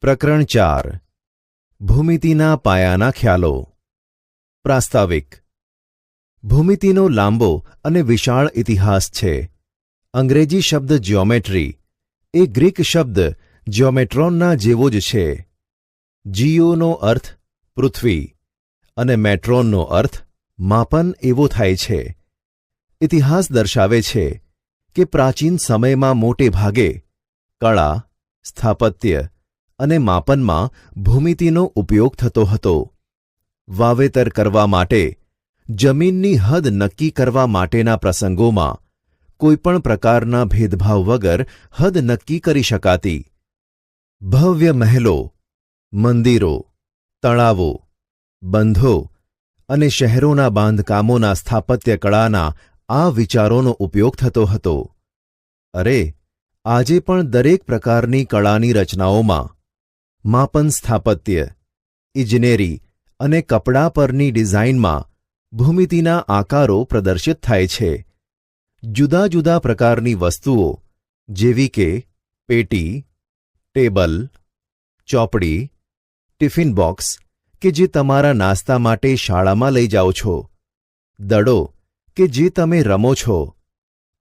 પ્રકરણ ચાર. ભૂમિતિના પાયાના ખ્યાલો. પ્રાસ્તાવિક. ભૂમિતિનો લાંબો અને વિશાળ ઇતિહાસ છે. અંગ્રેજી શબ્દ જ્યોમેટ્રી એ ગ્રીક શબ્દ જ્યોમેટ્રોનના જેવો જ છે. જીઓનો અર્થ પૃથ્વી અને મેટ્રોનનો અર્થ માપન એવો થાય છે. ઇતિહાસ દર્શાવે છે કે પ્રાચીન સમયમાં મોટે ભાગે કળા, સ્થાપત્ય અને માપનમાં ભૂમિતિનો ઉપયોગ થતો હતો. વાવેતર કરવા માટે, જમીનની હદ નક્કી કરવા માટેના પ્રસંગોમાં, કોઈપણ પ્રકારના ભેદભાવ વગર હદ નક્કી કરી શકાતી. ભવ્ય મહેલો, મંદિરો, તળાવો, બંધો અને શહેરોના બાંધકામોના સ્થાપત્ય કળાના આ વિચારોનો ઉપયોગ થતો હતો. અરે, આજે પણ દરેક પ્રકારની કળાની રચનાઓમાં માપન સ્થાપત્ય, ઇજનેરી અને કપડા પરની ડિઝાઇનમાં ભૂમિતિના આકારો પ્રદર્શિત થાય છે. જુદા જુદા પ્રકારની વસ્તુઓ, જેવી કે પેટી, ટેબલ, ચોપડી, ટિફિન બોક્સ કે જે તમારા નાસ્તા માટે શાળામાં લઈ જાઓ છો, દડો કે જે તમે રમો છો.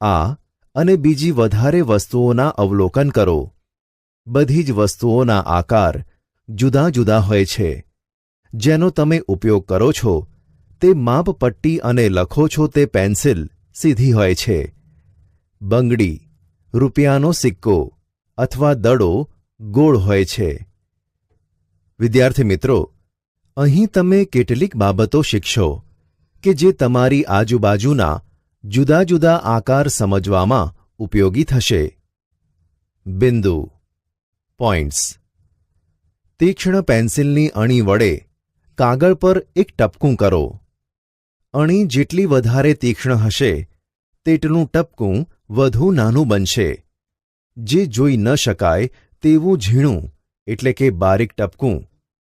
આ અને બીજી વધારે વસ્તુઓના અવલોકન કરો. બધી જ વસ્તુઓના આકાર જુદા જુદા હોય છે. જેનો તમે ઉપયોગ કરો છો, તે માપપટ્ટી અને લખો છો તે પેન્સિલ સીધી હોય છે. બંગડી, રૂપિયાનો સિક્કો અથવા દડો ગોળ હોય છે. વિદ્યાર્થી મિત્રો, અહીં તમે કેટલીક બાબતો શીખશો કે જે તમારી આજુબાજુના જુદા જુદા આકાર સમજવામાં ઉપયોગી થશે. બિંદુ પોઇન્ટ્સ તીક્ષ્ણ પેન્સિલની અણી વડે કાગળ પર એક ટપકું કરો. અણી જેટલી વધારે તીક્ષ્ણ હશે, તેટલું ટપકું વધુ નાનું બનશે. જે જોઈ ન શકાય તેવું ઝીણું, એટલે કે બારીક ટપકું,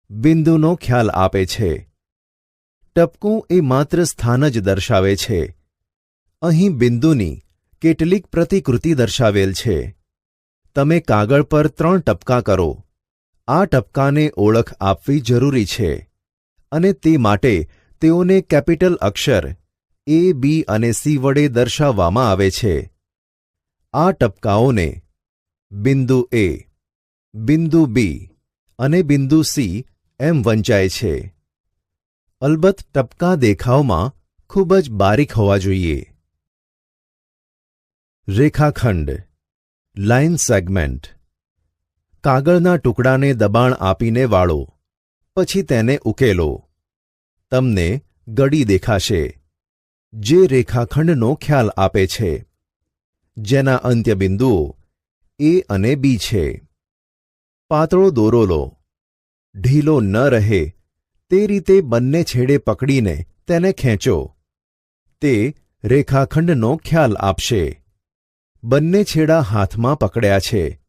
બિંદુનો ખ્યાલ આપે છે. ટપકું એ માત્ર સ્થાન જ દર્શાવે છે. અહીં બિંદુની કેટલીક પ્રતિકૃતિ દર્શાવેલ છે. તમે કાગળ પર ત્રણ ટપકા કરો. આ ટપકાને ઓળખ આપવી જરૂરી છે. અને તે માટે તેઓને કેપિટલ અક્ષર, એ, બી અને સી વડે દર્શાવવામાં આવે છે. આ ટપકાઓને બિંદુ એ, બિંદુ બી અને બિંદુ સી એમ વંચાય છે. અલબત્ત ટપકા દેખાવમાં ખૂબ જ બારીક હોવા જોઈએ. રેખાખંડ લાઇન સેગમેન્ટ. કાગળના ટુકડાને દબાણ આપીને વાળો, પછી તેને ઉકેલો. તમને ગડી દેખાશે. જે રેખાખંડનો ખ્યાલ આપે છે. જેના અંત્યબિંદુઓ એ અને બી છે. પાતળો દોરો લો. ઢીલો ન રહે. તે રીતે બંને છેડે પકડીને તેને ખેંચો. તે રેખાખંડનો ખ્યાલ આપશે. બંને છેડા હાથમાં પકડ્યા છે.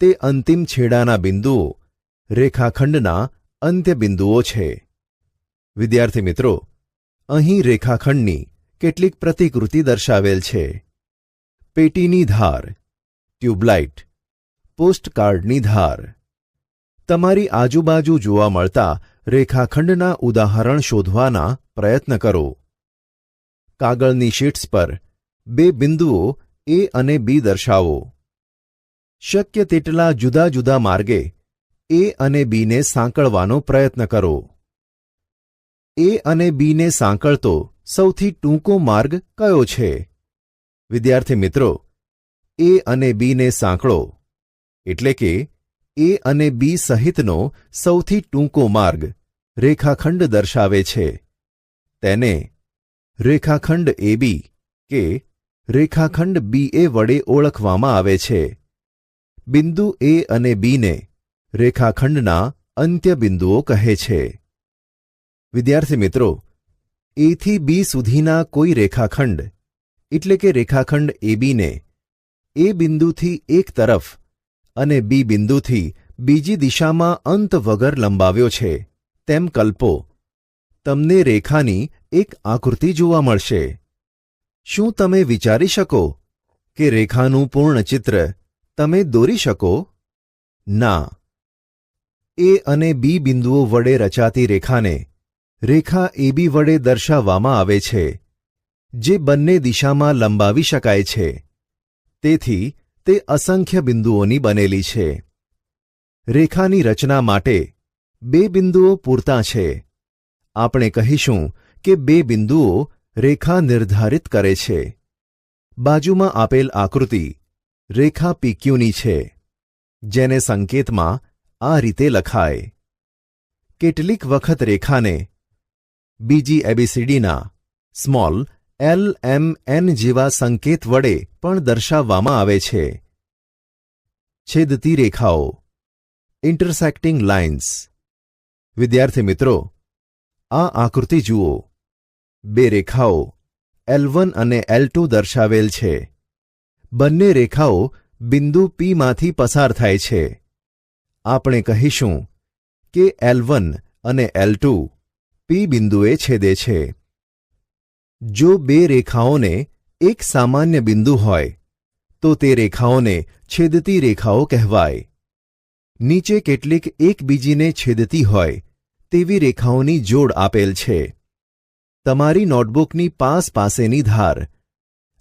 તે અંતિમ છેડાના બિંદુઓ રેખાખંડના અંત્યબિંદુઓ છે. વિદ્યાર્થી મિત્રો, અહીં રેખાખંડની કેટલીક પ્રતિકૃતિ દર્શાવેલ છે. પેટીની ધાર, ટ્યુબલાઇટ, પોસ્ટકાર્ડની ધાર. તમારી આજુબાજુ જોવા મળતા રેખાખંડના ઉદાહરણ શોધવાના પ્રયત્ન કરો. કાગળની શીટ્સ પર બે બિંદુઓ એ અને બી દર્શાવો. શક્ય તેટલા જુદા જુદા માર્ગે એ અને બીને સાંકળવાનો પ્રયત્ન કરો. એ અને બીને સાંકળતો સૌથી ટૂંકો માર્ગ કયો છે? વિદ્યાર્થી મિત્રો, એ અને બીને સાંકળો એટલે કે એ અને બી સહિતનો સૌથી ટૂંકો માર્ગ રેખાખંડ દર્શાવે છે. તેને રેખાખંડ એબી કે રેખાખંડ બી એ વડે ઓળખવામાં આવે છે. બિંદુ એ અને બીને રેખાખંડના અંત્યબિંદુઓ કહે છે. વિદ્યાર્થી મિત્રો એથી બી સુધીના કોઈ રેખાખંડ, એટલે કે રેખાખંડ એબીને એ બિંદુથી એક તરફ અને બી બિંદુથી બીજી દિશામાં અંત વગર લંબાવ્યો છે. તેમ કલ્પો, તમને રેખાની એક આકૃતિ જોવા મળશે. શું તમે વિચારી શકો કે રેખાનું પૂર્ણ ચિત્ર તમે દોરી શકો? ના. એ અને બી બિંદુઓ વડે રચાતી રેખાને રેખા એબી વડે દર્શાવવામાં આવે છે, જે બંને દિશામાં લંબાવી શકાય છે. તેથી, તે અસંખ્ય બિંદુઓની બનેલી છે. રેખાની રચના માટે બે બિંદુઓ પૂરતા છે. આપણે કહીશું કે બે બિંદુઓ રેખા નિર્ધારિત કરે છે. બાજુમાં આપેલ આકૃતિ રેખા પીક્યુની છે, જેને સંકેતમાં આ રીતે લખાય. કેટલીક વખત રેખાને બીજી એબીસીડીના સ્મોલ એલ એમ એન જેવા સંકેત વડે પણ દર્શાવવામાં આવે છે. છેદતી રેખાઓ. Intersecting lines. વિદ્યાર્થી મિત્રો, આ આકૃતિ જુઓ. બે રેખાઓ L1 અને L2 દર્શાવેલ છે. બંને રેખાઓ બિંદુ પીમાંથી પસાર થાય છે. આપણે કહીશું કે L1 અને એલ ટુ પી બિંદુએ છેદે છે. જો બે રેખાઓને એક સામાન્ય બિંદુ હોય, તો તે રેખાઓને છેદતી રેખાઓ કહેવાય. નીચે કેટલીક એકબીજીને છેદતી હોય, તેવી રેખાઓની જોડ આપેલ છે. તમારી નોટબુકની પાસ પાસેની ધાર.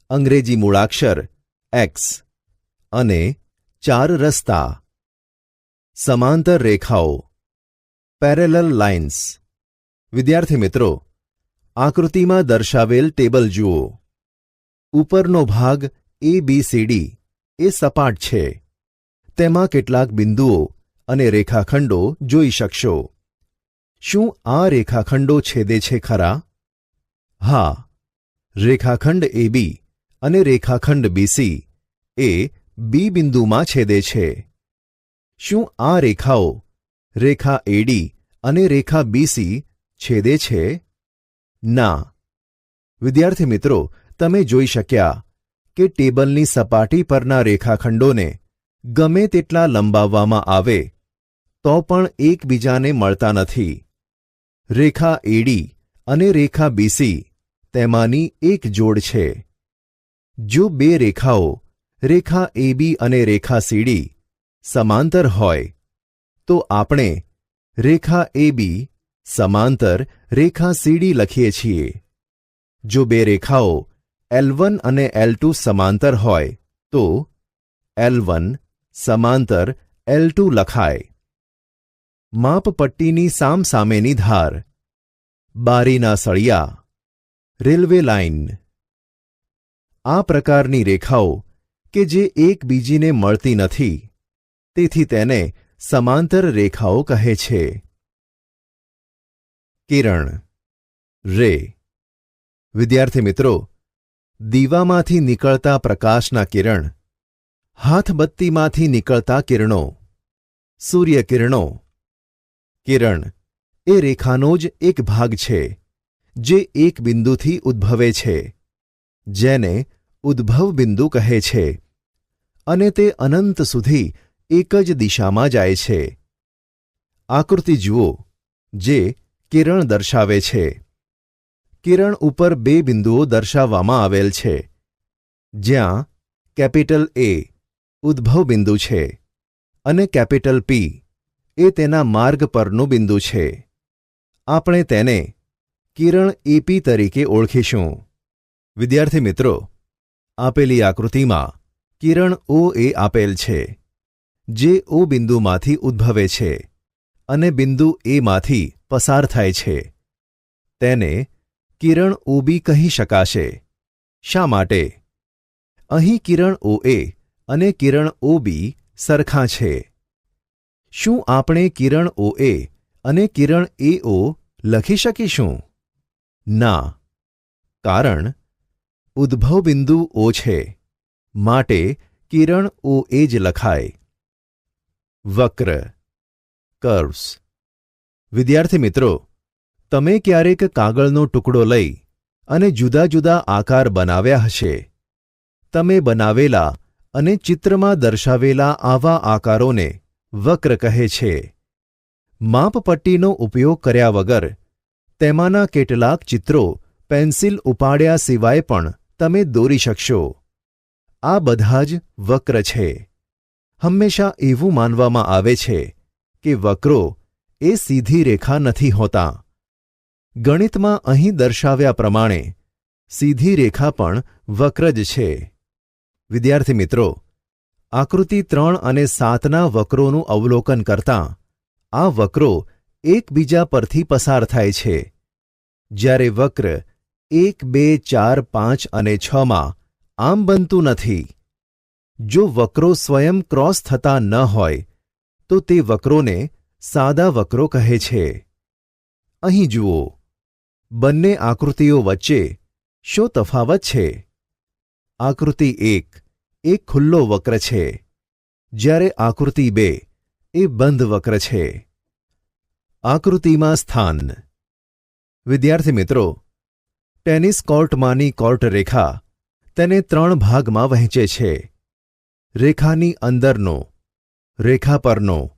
અંગ્રેજી મૂળાક્ષર એક્સ અને ચાર રસ્તા. સમાંતર રેખાઓ. પેરેલલ લાઇન્સ વિદ્યાર્થી મિત્રો, આકૃતિમાં દર્શાવેલ ટેબલ જુઓ. ઉપરનો ભાગ એ બી સીડી એ સપાટ છે. તેમાં કેટલાક બિંદુઓ અને રેખાખંડો જોઈ શકશો. શું આ રેખાખંડો છેદે છે ખરા? હા, રેખાખંડ એબી અને રેખાખંડ બીસી એ બી બિંદુમાં છેદે છે. શું આ રેખાઓ રેખા એડી અને રેખા બીસી છેદે છે? ના. વિદ્યાર્થી મિત્રો, તમે જોઈ શક્યા કે ટેબલની સપાટી પરના રેખાખંડોને ગમે તેટલા લંબાવવામાં આવે, તો પણ એકબીજાને મળતા નથી. રેખા એડી અને રેખા બીસી તેમાંની એક જોડ છે. જો બે રેખાઓ, રેખા એબી અને રેખા સીડી સમાંતર હોય, તો આપણે રેખા એબી સમાંતર રેખા સીડી લખીએ છીએ. જો બે રેખાઓ એલ વન અને એલ સમાંતર હોય, તો એલ સમાંતર એલ ટુ લખાય. માપપટ્ટીની સામસામેની ધાર બારીના સળિયા. Railway line. આ પ્રકારની રેખાઓ કે જે એકબીજીને મળતી નથી, તેથી તેને સમાંતર રેખાઓ કહે છે. કિરણ. રે. વિદ્યાર્થી મિત્રો, દીવામાંથી નીકળતા પ્રકાશના કિરણ, હાથબત્તીમાંથી નીકળતા કિરણો. સૂર્યકિરણો. કિરણ. એ રેખાનો જ એક ભાગ છે, જે એક બિંદુથી ઉદ્ભવે છે, જેને ઉદ્ભવ બિંદુ કહે છે, અને તે અનંત સુધી એક જ દિશામાં જાય છે. આકૃતિ જુઓ, જે કિરણ દર્શાવે છે. કિરણ ઉપર બે બિંદુઓ દર્શાવવામાં આવેલ છે, જ્યાં કેપિટલ એ ઉદ્ભવ બિંદુ છે અને કેપિટલ પી એ તેના માર્ગ પરનું બિંદુ છે. આપણે તેને કિરણ એપી તરીકે ઓળખીશું. વિદ્યાર્થી મિત્રો, આપેલી આકૃતિમાં કિરણ ઓ એ આપેલ છે, જે ઓ બિંદુમાંથી ઉદ્ભવે છે અને બિંદુ એમાંથી પસાર થાય છે. તેને કિરણ ઓબી કહી શકાશે. શા માટે? અહીં કિરણ ઓએ અને કિરણ ઓબી સરખા છે. શું આપણે કિરણ ઓએ અને કિરણ એઓ લખી શકીશું? ના. કારણ ઉદ્ભવબિંદુ ઓ છે. માટે કિરણ ઓએ જ લખાય. વક્ર. કર્વ્સ વિદ્યાર્થી મિત્રો, તમે ક્યારેક કાગળનો ટુકડો લઈ અને જુદા જુદા આકાર બનાવ્યા હશે. તમે બનાવેલા અને ચિત્રમાં દર્શાવેલા આવા આકારોને વક્ર કહે છે. માપપટ્ટીનો ઉપયોગ કર્યા વગર, તેમાંના કેટલાક ચિત્રો પેન્સિલ ઉપાડ્યા સિવાય પણ તમે દોરી શકશો. આ બધા જ વક્ર છે. હંમેશા એવું માનવામાં આવે છે કે વક્રો એ સીધી રેખા નથી હોતા. ગણિતમાં અહીં દર્શાવ્યા પ્રમાણે, સીધી રેખા પણ વક્ર જ છે. વિદ્યાર્થી મિત્રો, આકૃતિ ત્રણ અને સાતના વક્રોનું અવલોકન કરતાં આ વક્રો એકબીજા પરથી પસાર થાય છે. જ્યારે વક્ર એક, બે, ચાર, પાંચ અને છમાં આમ બનતું નથી. જો વક્રો સ્વયં ક્રોસ થતા ન હોય, તો તે વક્રોને સાદા વક્રો કહે છે. અહીં જુઓ, બંને આકૃતિઓ વચ્ચે શો તફાવત છે? આકૃતિ એક એક ખુલ્લો વક્ર છે. જ્યારે આકૃતિ બે, એ બંધ વક્ર છે. આકૃતિમાં સ્થાન. વિદ્યાર્થી મિત્રો, ટેનિસ કોર્ટમાંની કોર્ટ રેખા તેને ત્રણ ભાગમાં વહેંચે છે. રેખાની અંદરનો, રેખા પરનો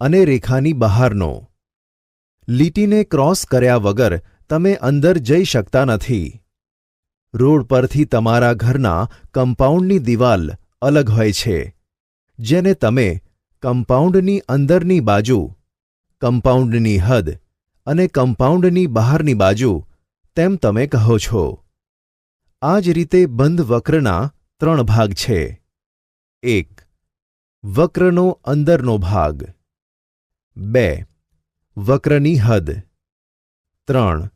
અને રેખાની બહારનો. લીટીને ક્રોસ કર્યા વગર તમે અંદર જઈ શકતા નથી. રોડ પરથી તમારા ઘરના કમ્પાઉન્ડની દિવાલ અલગ હોય છે. જેને તમે કમ્પાઉન્ડની અંદરની બાજુ કમ્પાઉન્ડની હદ અને કમ્પાઉન્ડની બહારની બાજુ, તેમ તમે કહો છો. આ જ રીતે બંધ વક્રના ત્રણ ભાગ છે. એક, વક્રનો અંદરનો ભાગ. બે, વક્રની હદ. ત્રણ,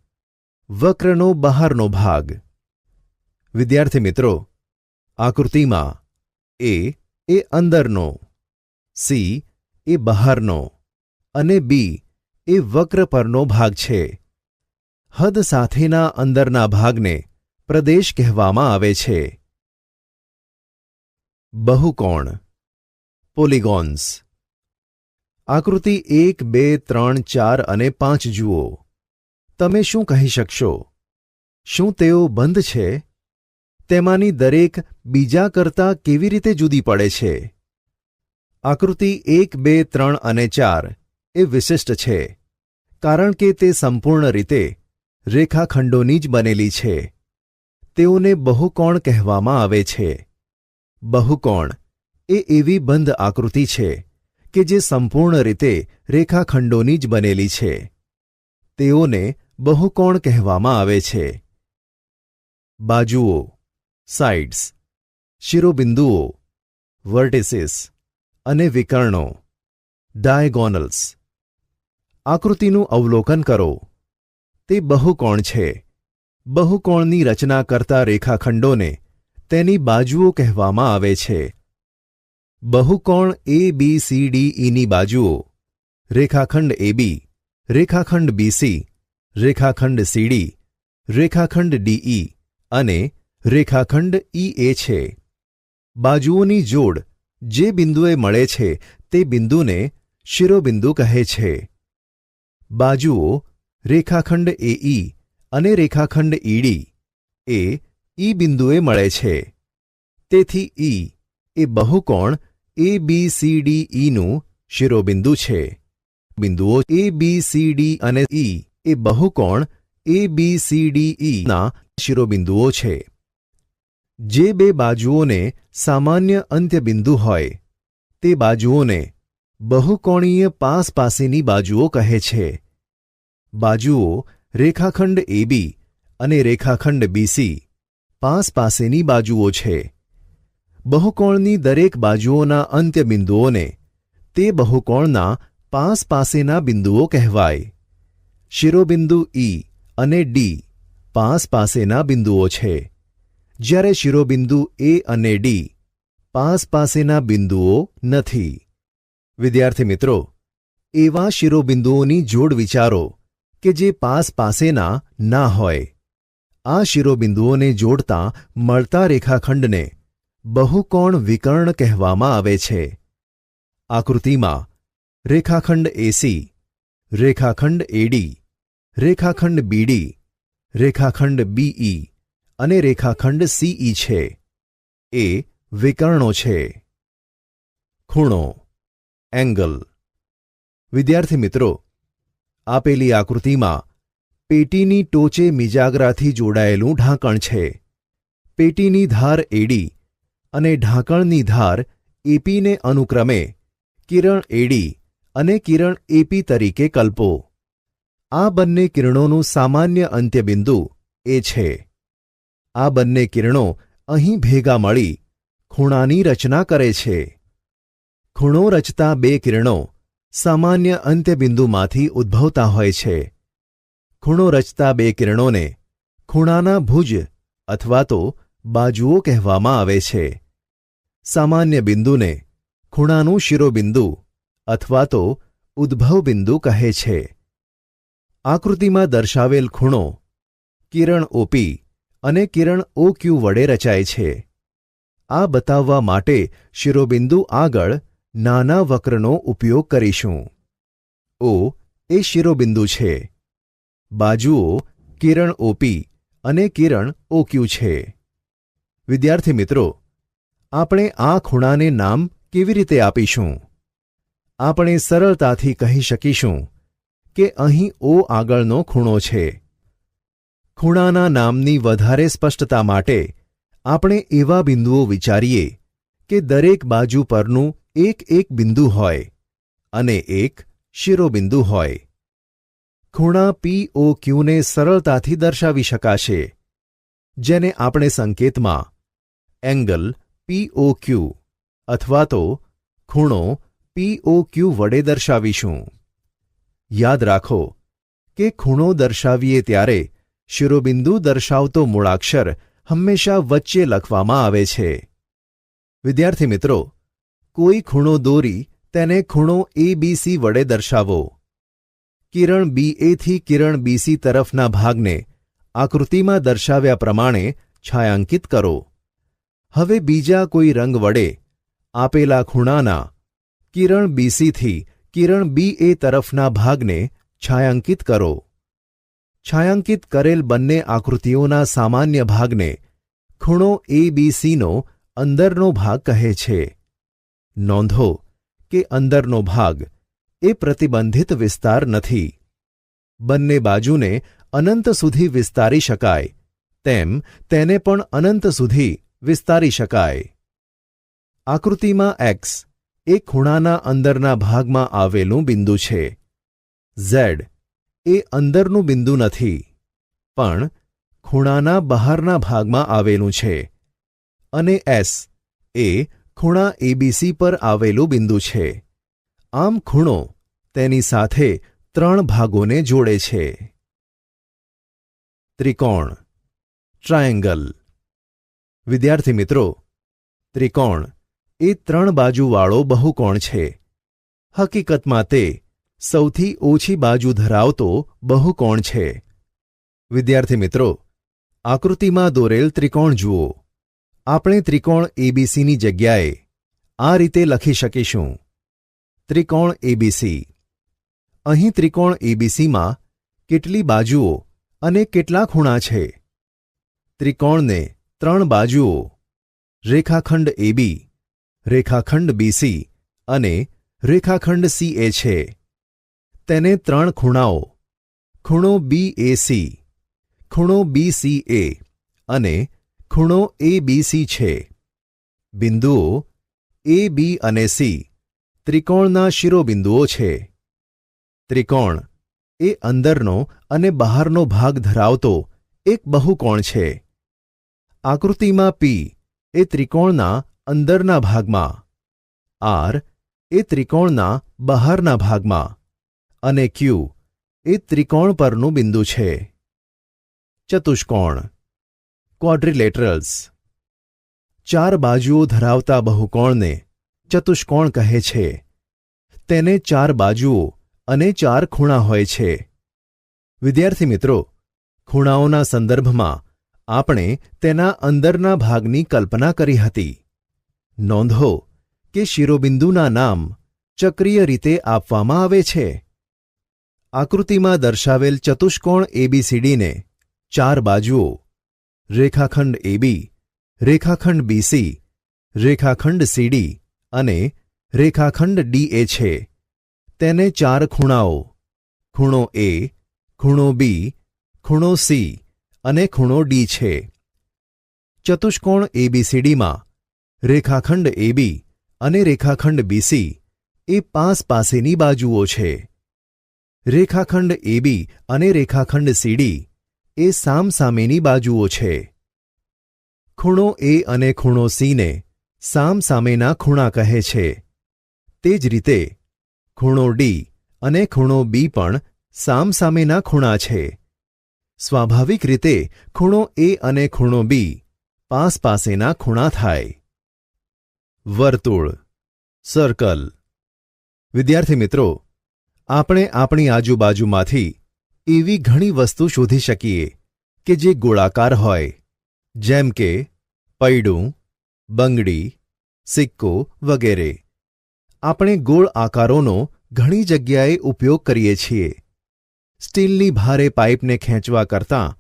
વક્રનો બહારનો ભાગ. વિદ્યાર્થી મિત્રો, આકૃતિમાં એ એ અંદરનો, સી એ બહારનો. અને બી એ વક્ર પરનો ભાગ છે. હદ સાથેના અંદરના ભાગને પ્રદેશ કહેવામાં આવે છે. બહુકોણ, પોલિગોન્સ. આકૃતિ એક, બે, ત્રણ, ચાર અને પાંચ જુઓ. તમે શું કહી શકશો? શું તેઓ બંધ છે? તેમાંની દરેક બીજા કરતાં કેવી રીતે જુદી પડે છે? આકૃતિ એક, બે, ત્રણ અને ચાર એ વિશિષ્ટ છે. કારણ કે તે સંપૂર્ણ રીતે રેખાખંડોની જ બનેલી છે. તેઓને બહુકોણ કહેવામાં આવે છે. બહુકોણ એ એવી બંધ આકૃતિ છે કે જે સંપૂર્ણ રીતે રેખાખંડોની જ બનેલી છે. તેઓને બહુકોણ કહેવામાં આવે છે. બાજુઓ સાઇડ્સ શિરોબિંદુઓ વર્ટિસિસ અને વિકર્ણો ડાયગોનલ્સ આકૃતિનું અવલોકન કરો. તે બહુકોણ છે. બહુકોણની રચના કરતા રેખાખંડોને તેની બાજુઓ કહેવામાં આવે છે. બહુકોણ એ બી સી ડી ઈની બાજુઓ. રેખાખંડ એબી રેખાખંડ બીસી રેખાખંડ સીડી રેખાખંડ ડીઈ અને રેખાખંડ ઈ એ છે. બાજુઓની જોડ જે બિંદુએ મળે છે તે બિંદુને શિરોબિંદુ કહે છે. બાજુઓ રેખાખંડ એઈ અને રેખાખંડ ઈડી એ ઈ બિંદુએ મળે છે. તેથી ઈ એ બહુકોણ એ બી સી ડી ઈનું શિરોબિંદુ છે. બિંદુઓ એ બી સી ડી અને ઈ એ બહુકોણ એ બી સી ડી ઈના શિરોબિંદુઓ છે. જે બે બાજુઓને સામાન્ય અંત્યબિંદુ હોય, તે બાજુઓને બહુકોણીય પાસ પાસેની બાજુઓ કહે છે. બાજુઓ રેખાખંડ એબી અને રેખાખંડ બીસી પાસ પાસેની બાજુઓ છે. બહુકોણની દરેક બાજુઓના અંત્યબિંદુઓને તે બહુકોણના પાસ પાસેના બિંદુઓ કહેવાય. શિરોબિંદુ ઈ અને ડી પાસ પાસેના બિંદુઓ છે. જ્યારે શિરોબિંદુ એ અને ડી પાસ પાસેના બિંદુઓ નથી. વિદ્યાર્થી મિત્રો, એવા શિરોબિંદુઓની જોડ વિચારો કે જે પાસ પાસેના ના હોય. આ શિરોબિંદુઓને જોડતા મળતા રેખાખંડને બહુકોણ વિકર્ણ કહેવામાં આવે છે. આકૃતિમાં રેખાખંડ એસી રેખાખંડ એડી રેખાખંડ બીડી રેખાખંડ બીઈ અને રેખાખંડ સીઈ છે. એ વિકર્ણો છે. ખૂણો એંગલ. વિદ્યાર્થી મિત્રો, આપેલી આકૃતિમાં પેટીની ટોચે મિજાગરાથી જોડાયેલું ઢાંકણ છે. પેટીની ધાર એડી અને ઢાંકણની ધાર એપીને અનુક્રમે કિરણ એડી અને કિરણ એપી તરીકે કલ્પો. આ બંને કિરણોનું સામાન્ય અંત્યબિંદુ એ છે. આ બંને કિરણો અહીં ભેગા મળી ખૂણાની રચના કરે છે. ખૂણો રચતા બે કિરણો સામાન્ય અંત્યબિંદુમાંથી ઉદ્ભવતા હોય છે. ખૂણો રચતા બે કિરણોને ખૂણાના ભુજ અથવા તો બાજુઓ કહેવામાં આવે છે. સામાન્ય બિંદુને ખૂણાનું શિરોબિંદુ અથવા તો ઉદ્ભવ બિંદુ કહે છે. આકૃતિમાં દર્શાવેલ ખૂણો કિરણ ઓપી અને કિરણ ઓક્યુ વડે રચાય છે. આ બતાવવા માટે શિરોબિંદુ આગળ નાના વક્રનો ઉપયોગ કરીશું. ઓ, એ શિરોબિંદુ છે. બાજુઓ, કિરણ ઓપી અને કિરણ ઓક્યુ છે. વિદ્યાર્થી મિત્રો, આપણે આ ખૂણાને નામ કેવી રીતે આપીશું? આપણે સરળતાથી કહી શકીશું કે અહીં ઓ આગળનો ખૂણો છે. ખૂણાના નામની વધારે સ્પષ્ટતા માટે આપણે એવા બિંદુઓ વિચારીએ કે દરેક બાજુ પરનું એક એક બિંદુ હોય અને એક શિરોબિંદુ હોય. ખૂણા પી ઓ ક્યુને સરળતાથી દર્શાવી શકાશે, જેને આપણે સંકેતમાં એંગલ પી ઓ ક્યુ અથવા તો ખૂણો પી ઓ ક્યુ વડે દર્શાવીશું. યાદ રાખો કે ખૂણો દર્શાવીએ ત્યારે શિરોબિંદુ દર્શાવતો મૂળાક્ષર હંમેશા વચ્ચે લખવામાં આવે છે. વિદ્યાર્થી મિત્રો કોઈ ખૂણો દોરી, તેને ખૂણો એબીસી વડે દર્શાવો. કિરણ બી એથી કિરણ બીસી તરફના ભાગને આકૃતિમાં દર્શાવ્યા પ્રમાણે છાયાંકિત કરો. હવે બીજા કોઈ રંગ વડે આપેલા ખૂણાના કિરણ બીસીથી કિરણ બી એ તરફના ભાગને છાયાંકિત કરો. છાયાંકિત કરેલ બંને આકૃતિઓના સામાન્ય ભાગને ખૂણો એબીસીનો અંદરનો ભાગ કહે છે. નોંધો કે અંદરનો ભાગ એ પ્રતિબંધિત વિસ્તાર નથી. બંને બાજુને અનંત સુધી વિસ્તારી શકાય, તેમ તેને પણ અનંત સુધી વિસ્તારી શકાય. આકૃતિમાં એક્સ એ ખૂણાના અંદરના ભાગમાં આવેલું બિંદુ છે. ઝેડ એ અંદરનું બિંદુ નથી, પણ ખૂણાના બહારના ભાગમાં આવેલું છે. અને એસ એ ખૂણા એબીસી પર આવેલું બિંદુ છે. આમ ખૂણો તેની સાથે ત્રણ ભાગોને જોડે છે. ત્રિકોણ. ટ્રાયેંગલ. વિદ્યાર્થી મિત્રો, ત્રિકોણ એ ત્રણ બાજુવાળો બહુકોણ છે. હકીકતમાં તે સૌથી ઓછી બાજુ ધરાવતો બહુકોણ છે. વિદ્યાર્થી મિત્રો, આકૃતિમાં દોરેલ ત્રિકોણ જુઓ. આપણે ત્રિકોણ એબીસીની જગ્યાએ આ રીતે લખી શકીશું. ત્રિકોણ એબીસી અહીં ત્રિકોણ એબીસીમાં કેટલી બાજુઓ અને કેટલા ખૂણા છે? ત્રિકોણને ત્રણ બાજુઓ, રેખાખંડ એબી રેખાખંડ બીસી અને રેખાખંડ સીએ છે. તેને ત્રણ ખૂણાઓ, ખૂણો બી એ સી ખૂણો બી સી એ અને ખૂણો એબીસી છે. બિંદુઓ એ, બી અને સી ત્રિકોણના શિરોબિંદુઓ છે. ત્રિકોણ એ અંદરનો અને બહારનો ભાગ ધરાવતો એક બહુકોણ છે. આકૃતિમાં પી એ ત્રિકોણના અંદરના ભાગમાં. આર એ ત્રિકોણના બહારના ભાગમાં. અને ક્યુ એ ત્રિકોણ પરનું બિંદુ છે. ચતુષ્કોણ ક્વોડ્રિલેટરલ્સ ચાર બાજુઓ ધરાવતા બહુકોણને ચતુષ્કોણ કહે છે. તેને ચાર બાજુઓ અને ચાર ખૂણા હોય છે. વિદ્યાર્થી મિત્રો, ખૂણાઓના સંદર્ભમાં આપણે તેના અંદરના ભાગની કલ્પના કરી હતી. નોંધો કે શિરોબિંદુના નામ ચક્રીય રીતે આપવામાં આવે છે. આકૃતિમાં દર્શાવેલ ચતુષ્કોણ એબીસીડીને ચાર બાજુઓ રેખાખંડ એબી રેખાખંડ બીસી રેખાખંડ સીડી અને રેખાખંડ ડીએ છે. તેને ચાર ખૂણાઓ, ખૂણો એ ખૂણો બી ખૂણો સી અને ખૂણો ડી છે. ચતુષ્કોણ એબીસીડીમાં રેખાખંડ એબી અને રેખાખંડ બીસી એ પાસ પાસેની બાજુઓ છે. રેખાખંડ એબી અને રેખાખંડ સીડી એ સામસામેની બાજુઓ છે. ખૂણો એ અને ખૂણો સીને સામસામેના ખૂણા કહે છે. તે જ રીતે, ખૂણો ડી અને ખૂણો બી પણ સામસામેના ખૂણા છે. સ્વાભાવિક રીતે, ખૂણો એ અને ખૂણો બી પાસપાસેના ખૂણા થાય. વર્તુળ સર્કલ વિદ્યાર્થી મિત્રો, આપણે આપણી આજુબાજુમાંથી એવી ઘણી વસ્તુ શોધી શકીએ કે જે ગોળાકાર હોય. જેમ કે, પૈડું, બંગડી, સિક્કો વગેરે. આપણે ગોળ આકારોનો ઘણી જગ્યાએ ઉપયોગ કરીએ છીએ. સ્ટીલની ભારે પાઇપને ખેંચવા કરતાં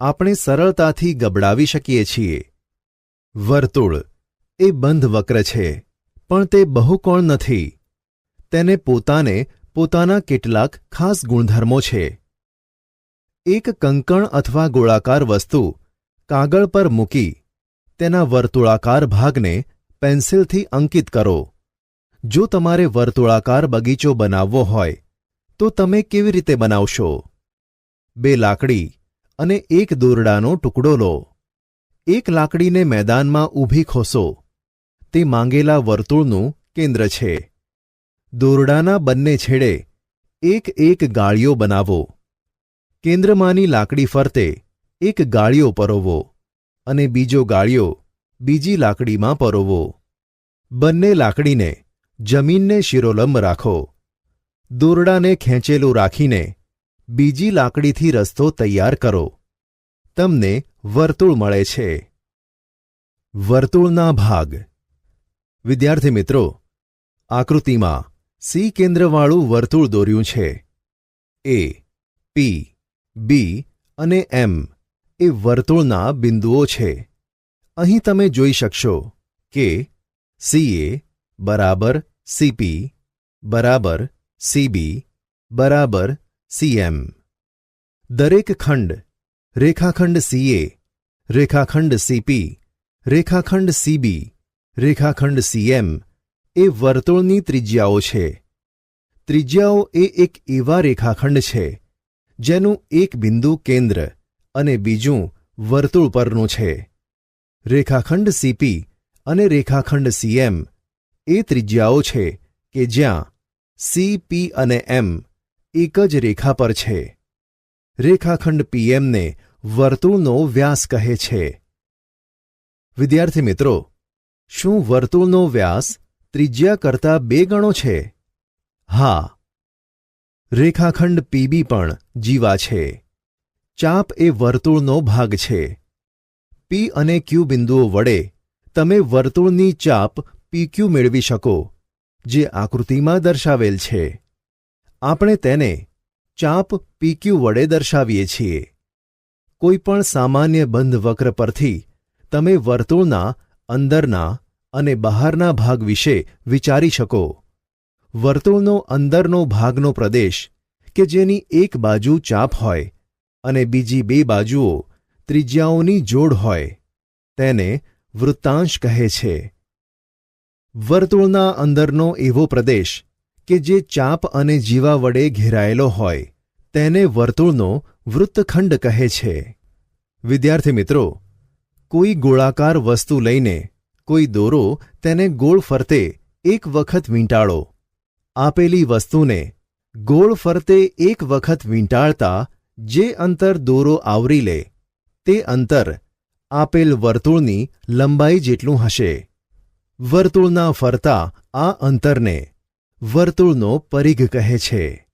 આપણે સરળતાથી ગબડાવી શકીએ છીએ. વર્તુળ એ બંધ વક્ર છે, પણ તે બહુકોણ નથી. તેને પોતાને પોતાના કેટલાક ખાસ ગુણધર્મો છે. એક કંકણ અથવા ગોળાકાર વસ્તુ કાગળ પર મૂકી તેના વર્તુળાકાર ભાગને પેન્સિલથી અંકિત કરો. જો તમારે વર્તુળાકાર બગીચો બનાવવો હોય, તો તમે કેવી રીતે બનાવશો? બે લાકડી અને એક દોરડાનો ટુકડો લો. એક લાકડીને મેદાનમાં ઊભી ખોસો. તે માંગેલા વર્તુળનું કેન્દ્ર છે. દોરડાના બંને છેડે એક એક ગાળીઓ બનાવો. કેન્દ્રમાંની લાકડી ફરતે એક ગાળીઓ પરોવો અને બીજો ગાળિયો બીજી લાકડીમાં પરોવો. બંને લાકડીને જમીનને શિરોલંબ રાખો. દોરડાને ખેંચેલું રાખીને બીજી લાકડીથી રસ્તો તૈયાર કરો. તમને વર્તુળ મળે છે. વર્તુળના ભાગ. વિદ્યાર્થી મિત્રો, આકૃતિમાં સી કેન્દ્રવાળું વર્તુળ દોર્યું છે. એ, પી બી અને એમ એ વર્તુળના બિંદુઓ છે. અહીં તમે જોઈ શકશો કે સીએ બરાબર સીપી બરાબર સીબી બરાબર સીએમ. દરેક ખંડ રેખાખંડ સીએ, રેખાખંડ સીપી, રેખાખંડ સીબી, રેખાખંડ સીએમ એ વર્તુળની ત્રિજ્યાઓ છે. ત્રિજ્યાઓ એ એક એવા રેખાખંડ છે જેનું એક બિંદુ કેન્દ્ર અને બીજું વર્તુળ પરનું છે. રેખાખંડ સીપી અને રેખાખંડ સીએમ એ ત્રિજ્યાઓ છે કે જ્યાં સી પી અને એમ એક જ રેખા પર છે. રેખાખંડ પીએમને વર્તુળનો વ્યાસ કહે છે. વિદ્યાર્થી મિત્રો, શું વર્તુળનો વ્યાસ ત્રિજ્યા કરતાં બે ગણો છે? હા રેખાખંડ પીબી પણ જીવા છે. ચાપ એ વર્તુળનો ભાગ છે. પી અને ક્યુ બિંદુઓ વડે તમે વર્તુળની ચાપ પીક્યુ મેળવી શકો, જે આકૃતિમાં દર્શાવેલ છે. આપણે તેને ચાપ પીક્યુ વડે દર્શાવીએ છીએ. કોઈપણ સામાન્ય બંધ વક્ર પરથી તમે વર્તુળના અંદરના અને બહારના ભાગ વિશે વિચારી શકો. વર્તુળનો અંદરનો ભાગનો પ્રદેશ કે જેની એક બાજુ ચાપ હોય અને બીજી બે બાજુઓ ત્રિજ્યાઓની જોડ હોય, તેને વૃત્તાંશ કહે છે. વર્તુળના અંદરનો એવો પ્રદેશ કે જે ચાપ અને જીવા વડે ઘેરાયેલો હોય, તેને વર્તુળનો વૃત્તખંડ કહે છે. વિદ્યાર્થી મિત્રો, કોઈ ગોળાકાર વસ્તુ લઈને કોઈ દોરો તેને ગોળ ફરતે એક વખત વીંટાળો. આપેલી વસ્તુને ગોળ ફરતે એક વખત વીંટાળતા જે અંતર દોરો આવરી લે, તે અંતર આપેલ વર્તુળની લંબાઈ જેટલું હશે. વર્તુળના ફરતા આ અંતરને વર્તુળનો પરિઘ કહે છે.